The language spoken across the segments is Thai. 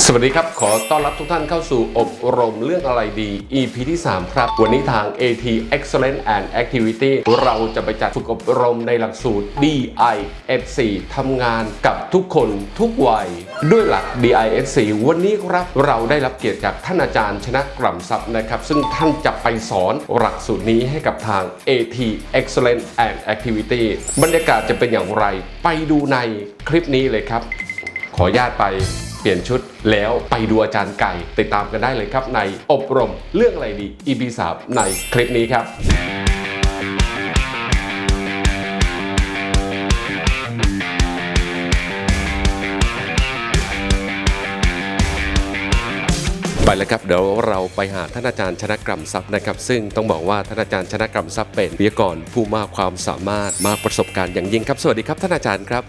สวัสดีครับ ขอต้อนรับทุกท่านเข้าสู่อบรมเรื่องอะไรดี EP ที่ 3 ครับ วันนี้ทาง AT Excellence and Activity เราจะไปจัดฝึกอบรมในหลักสูตร DISC ทำงานกับทุกคนทุกวัย ด้วยหลัก DISC วันนี้ครับเราได้รับเกียรติจากท่านอาจารย์ชนะกล่ำทรัพย์นะครับ ซึ่งท่านจะไปสอนหลักสูตรนี้ให้กับทาง AT Excellence and Activity บรรยากาศจะเป็นอย่างไร ไปดูในคลิปนี้เลยครับ ขออนุญาตไป เปลี่ยนชุดแล้วไปดูอาจารย์ไก่ ติดตามกันได้เลยครับในอบรมเรื่องอะไรดี EP 3ในคลิปนี้ครับไปแล้วครับเดี๋ยวเราไปหาท่านอาจารย์ชนะกรรมทรัพย์นะครับ ซึ่งต้องบอกว่าท่านอาจารย์ชนะกรรมทรัพย์เป็นวิทยากรผู้มากความสามารถมากประสบการณ์อย่างยิ่งครับ สวัสดีครับท่านอาจารย์ครับ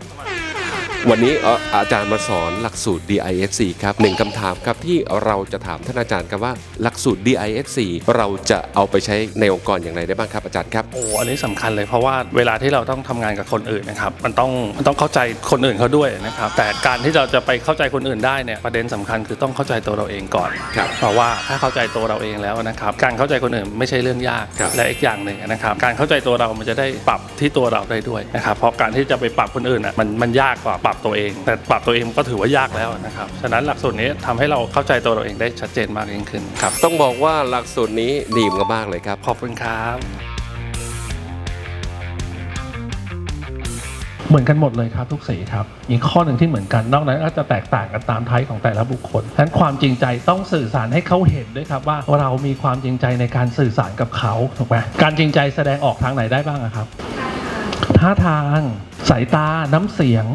วันนี้เอ่ออาจารย์มาสอนหลักสูตร DISC ครับหนึ่งคำถามครับที่เราจะถามท่านอาจารย์ครับว่าหลักสูตร DISC เราจะเอาไปใช้ในองค์กรอย่างไรได้บ้างครับอาจารย์ครับโอ้อันนี้สำคัญเลยเพราะว่าเวลาที่เราต้องทำงานกับคนอื่นนะครับมันต้องมันต้องเข้าใจคนอื่นเขาด้วยนะครับแต่การที่เราจะไปเข้าใจคนอื่นได้เนี่ยประเด็นสำคัญคือต้องเข้าใจตัวเราเองก่อนครับเพราะว่าถ้าเข้าใจตัวเราเองแล้วนะครับการเข้าใจคนอื่นไม่ใช่เรื่องยากครับและอีกอย่างหนึ่งนะครับการเข้าใจตัวเรามันจะได้ปรับที่ตัวเราได้ด้วยนะครับเพราะการที่จะไปปรับคนอื่นอะมันมันยากกว่าปรับตัวเอง แต่ปรับตัวเองก็ถือว่ายากแล้วนะครับ ฉะนั้นหลักสูตรนี้ทำให้เราเข้าใจตัวเราเองได้ชัดเจนมากยิ่งขึ้นครับ ต้องบอกว่าหลักสูตรนี้ดีมากๆเลยครับ ขอบคุณครับเหมือนกันหมดเลยครับทุกสีครับอีกข้อหนึ่งที่เหมือนกันนอกนั้นก็จะแตกต่างกันตามไทป์ของแต่ละบุคคลฉะนั้นความจริงใจต้องสื่อสารให้เขาเห็นด้วยครับว่าเรามีความจริงใจในการสื่อสารกับเขาถูกไหมการจริงใจแสดงออกทางไหนได้บ้างอะครับ ท่าทาง สายตาน้ำเสียง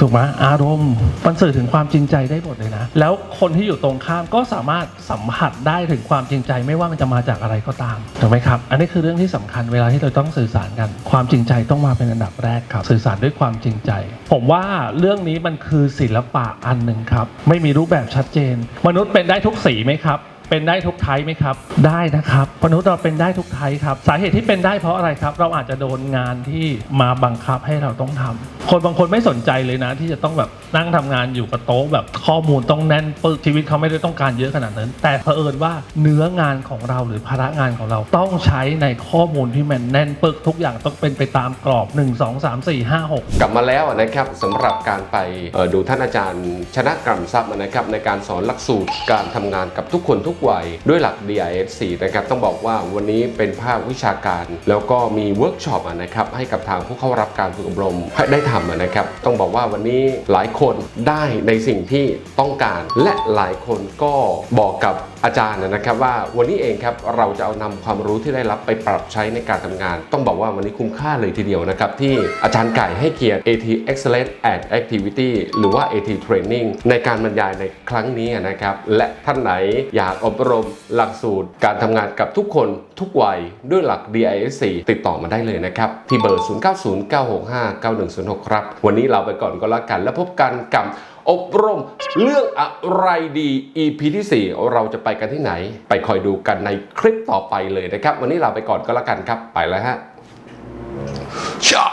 ถูกไหมอารมณ์มันสื่อถึงความจริงใจได้หมดเลยนะ แล้วคนที่อยู่ตรงข้ามก็สามารถสัมผัสได้ถึงความจริงใจไม่ว่ามันจะมาจากอะไรก็ตามถูกไหมครับ อันนี้คือเรื่องที่สำคัญเวลาที่เราต้องสื่อสารกัน ความจริงใจต้องมาเป็นอันดับแรกครับ สื่อสารด้วยความจริงใจ ผมว่าเรื่องนี้มันคือศิลปะอันหนึ่งครับ ไม่มีรูปแบบชัดเจน มนุษย์เป็นได้ทุกสีไหมครับ เป็นได้ทุกไทป์ไหมครับ ได้นะครับมนุษย์เราเป็นได้ทุกไทป์ครับสาเหตุที่เป็นได้เพราะอะไรครับ เราอาจจะโดนงานที่มาบังคับให้เราต้องทำคนบางคนไม่สนใจเลยนะ ที่จะต้องแบบนั่งทำงานอยู่กับโต๊ะแบบข้อมูลต้องแน่นปึกชีวิตเขาไม่ได้ต้องการเยอะขนาดนั้น แต่เผอิญว่าเนื้องานของเราหรือภาระงานของเราต้องใช้ในข้อมูลที่มันแน่นปึกทุกอย่างต้องเป็นไปตามกรอบ 1 2 3 4 5 6 กลับมาแล้วนะครับสำหรับการไปเอ่อดูท่านอาจารย์ชนะกรรมทรัพย์นะครับในการสอนหลักสูตรการทำงานกับทุกคนทุกวัยด้วยหลัก DISC นะครับต้องบอกว่าวันนี้เป็นภาควิชาการ แล้วก็มีเวิร์กช็อปนะครับให้กับทางผู้เข้ารับการฝึกอบรมให้ได้ทำนะครับต้องบอกว่าวันนี้หลายคนได้ในสิ่งที่ต้องการ และหลายคนก็บอกกับ อาจารย์นะครับว่าวันนี้เองครับเราจะเอานำความรู้ที่ได้รับไปปรับใช้ในการทำงาน ต้องบอกว่าวันนี้คุ้มค่าเลยทีเดียวนะครับ ที่อาจารย์ไก่ให้เกียรติ AT Excellence and Activity หรือว่า AT Training ในการบรรยายในครั้งนี้นะครับ และท่านไหนอยากอบรมหลักสูตร การทำงานกับทุกคนทุกวัยด้วยหลัก DISC ติดต่อมาได้เลยนะครับ ที่เบอร์ 0909659106 ครับ วันนี้เราไปก่อนก็แล้วกัน แล้วพบกันกับ อบรมเรื่องอะไรดี EP ที่ 4 เราจะไปกันที่ไหน ไปคอยดูกันในคลิปต่อไปเลยนะครับ วันนี้เราไปก่อนก็แล้วกันครับ ไปแล้วฮะชา